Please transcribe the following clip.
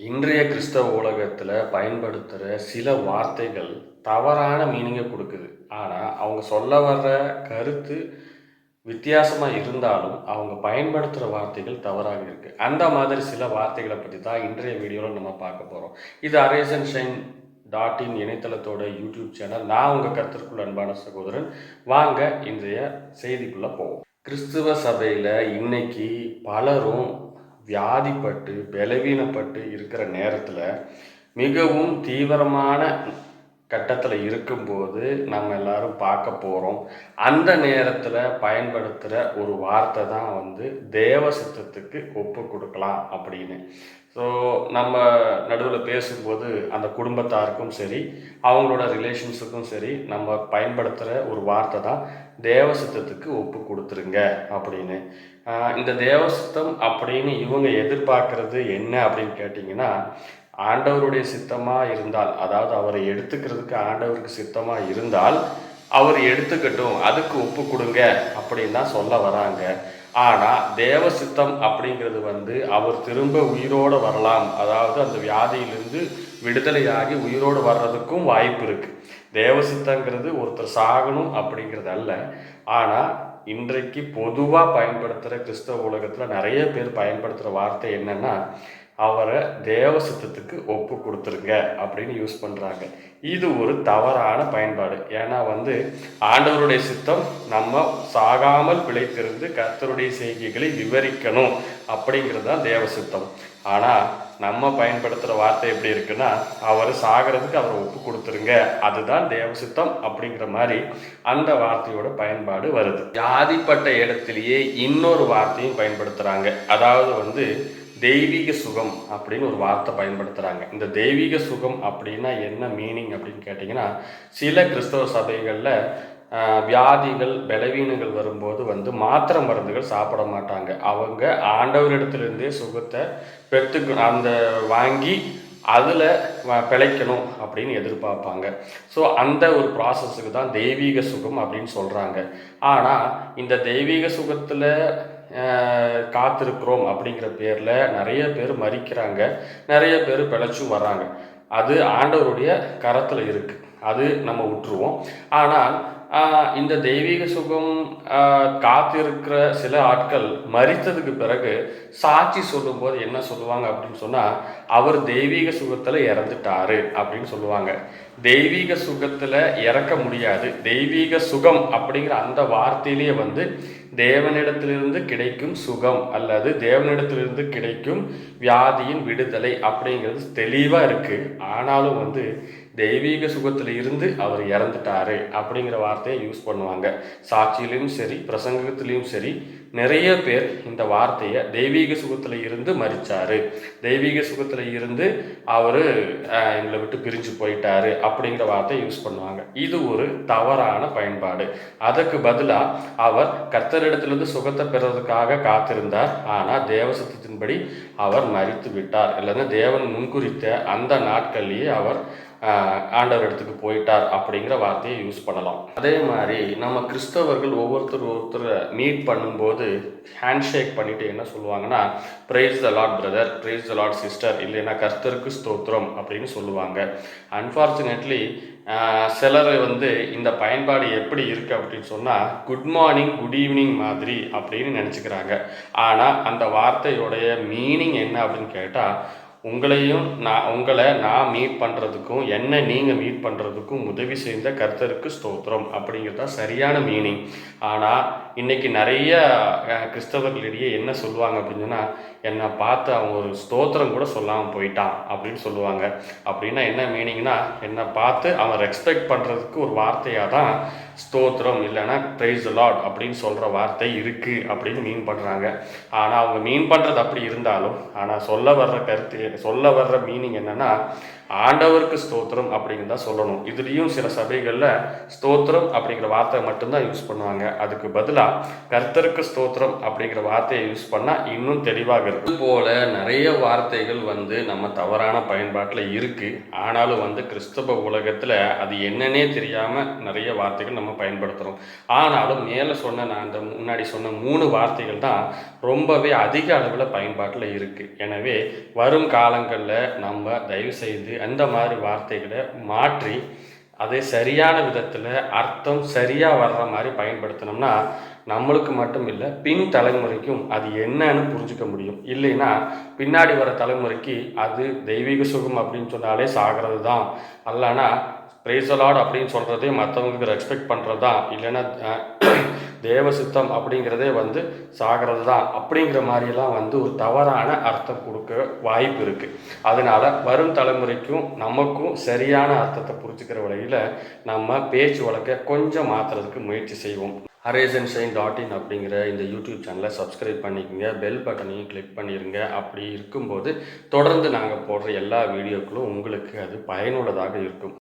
இன்றைய கிறிஸ்தவ உலகத்தில் பயன்படுத்துகிற சில வார்த்தைகள் தவறான மீனிங்கை கொடுக்குது. ஆனால் அவங்க சொல்ல வர்ற கருத்து வித்தியாசமாக இருந்தாலும் அவங்க பயன்படுத்துகிற வார்த்தைகள் தவறாக இருக்குது அந்த மாதிரி சில வார்த்தைகளை பற்றி தான் இன்றைய வீடியோவில் நம்ம பார்க்க போகிறோம் இது அரேசன் ஷைன் டாட் இன் இணையதளத்தோட யூடியூப் சேனல் நான் உங்கள் கருத்திற்குள் அன்பான சகோதரன். வாங்க இன்றைய செய்திக்குள்ளே போவோம். கிறிஸ்துவ சபையில் இன்னைக்கு பலரும் வியாதிப்பட்டு பலவீனப்பட்டு இருக்கிற நேரத்தில் மிகவும் தீவிரமான கட்டத்தில் இருக்கும்போது நம்ம எல்லாரும் பார்க்க போகிறோம் அந்த நேரத்தில் பயன்படுத்துகிற ஒரு வார்த்தை தான் வந்து தேவ சித்தத்துக்கு ஒப்பு கொடுக்கலாம் அப்படின்னு. ஸோ நம்ம நடுவில் பேசும்போது அந்த குடும்பத்தாருக்கும் சரி அவங்களோட ரிலேஷன்ஸுக்கும் சரி நம்ம பயன்படுத்துகிற ஒரு வார்த்தை தான் தேவ சித்தத்துக்கு ஒப்பு கொடுத்துருங்க அப்படின்னு. இந்த தேவ சித்தம் அப்படின்னு இவங்க எதிர்பார்க்கறது என்ன அப்படின்னு கேட்டிங்கன்னா ஆண்டவருடைய சித்தமாக இருந்தால் அதாவது அவரை எடுத்துக்கிறதுக்கு ஆண்டவருக்கு சித்தமாக இருந்தால் அவர் எடுத்துக்கட்டும் அதுக்கு ஒப்பு கொடுங்க அப்படின்னு தான் சொல்ல வராங்க. ஆனால் தேவ சித்தம் அப்படிங்கிறது வந்து அவர் திரும்ப உயிரோடு வரலாம். அதாவது அந்த வியாதியிலிருந்து விடுதலையாகி உயிரோடு வர்றதுக்கும் வாய்ப்பு இருக்குது தேவ சித்தங்கிறது ஒருத்தர் சாகணும் அப்படிங்கிறது அல்ல. ஆனால் இன்றைக்கு பொதுவாக பயன்படுத்துகிற கிறிஸ்தவ உலகத்தில் நிறைய பேர் பயன்படுத்துகிற வார்த்தை என்னென்னா அவரை தேவ சித்தத்துக்கு ஒப்பு கொடுத்துருங்க அப்படின்னு யூஸ் பண்ணுறாங்க இது ஒரு தவறான பயன்பாடு. ஏன்னா வந்து ஆண்டவருடைய சித்தம் நம்ம சாகாமல் பிழைத்திருந்து கர்த்தருடைய செய்கைகளை விவரிக்கணும் அப்படிங்கிறது தான் தேவ சித்தம். ஆனால் நம்ம பயன்படுத்துகிற வார்த்தை எப்படி இருக்குன்னா அவர் சாகிறதுக்கு அவரை ஒப்பு கொடுத்துருங்க. அதுதான் தேவசித்தம் அப்படிங்கிற மாதிரி அந்த வார்த்தையோட பயன்பாடு வருது. ஜாதிப்பட்ட இடத்திலேயே இன்னொரு வார்த்தையும் பயன்படுத்துகிறாங்க அதாவது வந்து தெய்வீக சுகம் அப்படின்னு ஒரு வார்த்தை பயன்படுத்துகிறாங்க இந்த தெய்வீக சுகம் அப்படின்னா என்ன மீனிங் அப்படின்னு கேட்டிங்கன்னா சில கிறிஸ்தவ சபைகளில் வியாதிகள் பலவீனங்கள் வரும்போது வந்து மாத்திரை மருந்துகள் சாப்பிட மாட்டாங்க. அவங்க ஆண்டவரிடத்துலேருந்தே சுகத்தை பெற்று அந்த வாங்கி அதில் பிழைக்கணும் அப்படின்னு எதிர்பார்ப்பாங்க. ஸோ அந்த ஒரு ப்ராசஸுக்கு தான் தெய்வீக சுகம் அப்படின்னு சொல்கிறாங்க ஆனால் இந்த தெய்வீக சுகத்தில் காத்திருக்கிறோம் அப்படிங்கிற பேரில் நிறைய பேர் மறிக்கிறாங்க. நிறைய பேர் பிழைச்சும் வர்றாங்க அது ஆண்டவருடைய கரத்தில் இருக்குது அது நம்ம விட்டுருவோம் ஆனால் இந்த தெய்வீக சுகம் காத்திருக்கிற சில ஆட்கள் மறித்ததுக்கு பிறகு சாட்சி சொல்லும்போது என்ன சொல்லுவாங்க அப்படின்னு சொன்னால் அவர் தெய்வீக சுகத்தில் இறந்துட்டாரு அப்படின்னு சொல்லுவாங்க. தெய்வீக சுகத்தில் இறக்க முடியாது. தெய்வீக சுகம் அப்படிங்கிற அந்த வார்த்தையிலேயே வந்து தேவனிடத்திலிருந்து கிடைக்கும் சுகம் அல்லது தேவனிடத்திலிருந்து கிடைக்கும் வியாதியின் விடுதலை அப்படிங்கிறது தெளிவாக இருக்குது ஆனாலும் வந்து தெய்வீக சுகத்தில் இருந்து அவர் இறந்துட்டாரு அப்படிங்கிற வார்த்தையை யூஸ் பண்ணுவாங்க. சாட்சியிலையும் சரி பிரசங்கத்திலையும் சரி நிறைய பேர் இந்த வார்த்தையை தெய்வீக சுகத்தில் இருந்து மறிச்சாரு. தெய்வீக சுகத்தில் இருந்து அவர் எங்களை விட்டு பிரிஞ்சு போயிட்டாரு அப்படிங்கிற வார்த்தையை யூஸ் பண்ணுவாங்க. இது ஒரு தவறான பயன்பாடு. அதற்கு பதிலாக அவர் கர்த்தரிடத்திலிருந்து சுகத்தை பெறுறதுக்காக காத்திருந்தார். ஆனால் தேவசத்தின்படி அவர் மறித்து விட்டார். இல்லைன்னா தேவன் முன்குறித்த அந்த நாட்கள்லேயே அவர் ஆண்டவர் இடத்துக்கு போயிட்டார் அப்படிங்கிற வார்த்தையை யூஸ் பண்ணலாம். அதே மாதிரி நம்ம கிறிஸ்தவர்கள் ஒவ்வொருத்தர் ஒருத்தர் மீட் பண்ணும்போது ஹேண்ட் ஷேக் பண்ணிட்டு என்ன சொல்லுவாங்கன்னா praise the Lord brother praise the Lord sister இல்லைன்னா கர்த்தருக்கு ஸ்தோத்திரம் அப்படின்னு சொல்லுவாங்க. அன்ஃபார்ச்சுனேட்லி சிலர் வந்து இந்த பயன்பாடு எப்படி இருக்குது அப்படின்னு சொன்னால் குட் மார்னிங் குட் ஈவினிங் மாதிரி அப்படின்னு நினச்சிக்கிறாங்க. ஆனால் அந்த வார்த்தையோடைய மீனிங் என்ன அப்படின்னு கேட்டால் உங்களையும் நான் உங்களை நான் மீட் பண்ணுறதுக்கும் என்ன நீங்கள் மீட் பண்ணுறதுக்கும் உதவி செய்த கர்த்தருக்கு ஸ்தோத்திரம் அப்படிங்கிறது தான் சரியான மீனிங் ஆனால் இன்றைக்கி நிறைய கிறிஸ்தவர்களிடையே என்ன சொல்லுவாங்க அப்படின்னு சொன்னால் என்னை பார்த்து அவங்க ஒரு ஸ்தோத்திரம் கூட சொல்லாமல் போயிட்டான் அப்படின்னு சொல்லுவாங்க. அப்படின்னா என்ன மீனிங்னா என்னை பார்த்து அவன் ரெஸ்பெக்ட் பண்ணுறதுக்கு ஒரு வார்த்தையாக தான் ஸ்தோத்திரம் இல்லைன்னா பிரைஸ் லாட் அப்படின்னு சொல்கிற வார்த்தை இருக்குது அப்படின்னு மீன் பண்ணுறாங்க ஆனால் அவங்க மீன் பண்ணுறது அப்படி இருந்தாலும் ஆனால் சொல்ல வர்ற கருத்து சொல்ல வர்ற மீனிங் என்னென்னா ஆண்டவருக்கு ஸ்தோத்திரம் அப்படிங்கிறத சொல்லணும். இதுலேயும் சில சபைகளில் ஸ்தோத்திரம் அப்படிங்கிற வார்த்தை மட்டும்தான் யூஸ் பண்ணுவாங்க. அதுக்கு பதிலாக கர்த்தருக்கு ஸ்தோத்திரம் அப்படிங்கிற வார்த்தையை யூஸ் பண்ணால் இன்னும் தெளிவாக இருக்கும். போல நிறைய வார்த்தைகள் வந்து நம்ம தவறான பயன்பாட்டில் இருக்குது ஆனாலும் வந்து கிறிஸ்தவ உலகத்தில் அது என்னன்னே தெரியாமல் நிறைய வார்த்தைகள் நம்ம பயன்படுத்துகிறோம் ஆனாலும் மேலே சொன்ன நான் அந்த முன்னாடி சொன்ன மூணு வார்த்தைகள் தான் ரொம்பவே அதிக அளவில் பயன்பாட்டில் இருக்குது எனவே வரும் காலங்களில் நம்ம தயவு செய்து அந்த மாதிரி வார்த்தைகளை மாற்றி அதை சரியான விதத்தில் அர்த்தம் சரியாக வர்ற மாதிரி பயன்படுத்தினோம்னா நம்மளுக்கு மட்டும் இல்லை பின் தலைமுறைக்கும் அது என்னன்னு புரிஞ்சுக்க முடியும். இல்லைன்னா பின்னாடி வர தலைமுறைக்கு அது தெய்வீக சுகம் அப்படின்னு சொன்னாலே சாகிறது தான். அல்லனா பிரேசலாட் அப்படின்னு சொல்கிறதே மற்றவங்களுக்கு ரெஸ்பெக்ட் பண்ணுறது தான் இல்லைன்னா தேவ சித்தம் அப்படிங்கிறதே வந்து சாகிறது தான் அப்படிங்கிற மாதிரியெல்லாம் வந்து ஒரு தவறான அர்த்தம் கொடுக்க வாய்ப்பு இருக்குது அதனால் வரும் தலைமுறைக்கும் நமக்கும் சரியான அர்த்தத்தை புரிஞ்சுக்கிற வழியில் நம்ம பேச்சு வழக்கை கொஞ்சம் மாற்றுறதுக்கு முயற்சி செய்வோம். ஹரேசன் ஷைன் டாட் இன் அப்படிங்கிற இந்த யூடியூப் சேனலை சப்ஸ்கிரைப் பண்ணிக்கோங்க. பெல் பட்டனையும் கிளிக் பண்ணிடுங்க அப்படி இருக்கும்போது தொடர்ந்து நாங்கள் போடுற எல்லா வீடியோக்களும் உங்களுக்கு அது பயனுள்ளதாக இருக்கும்.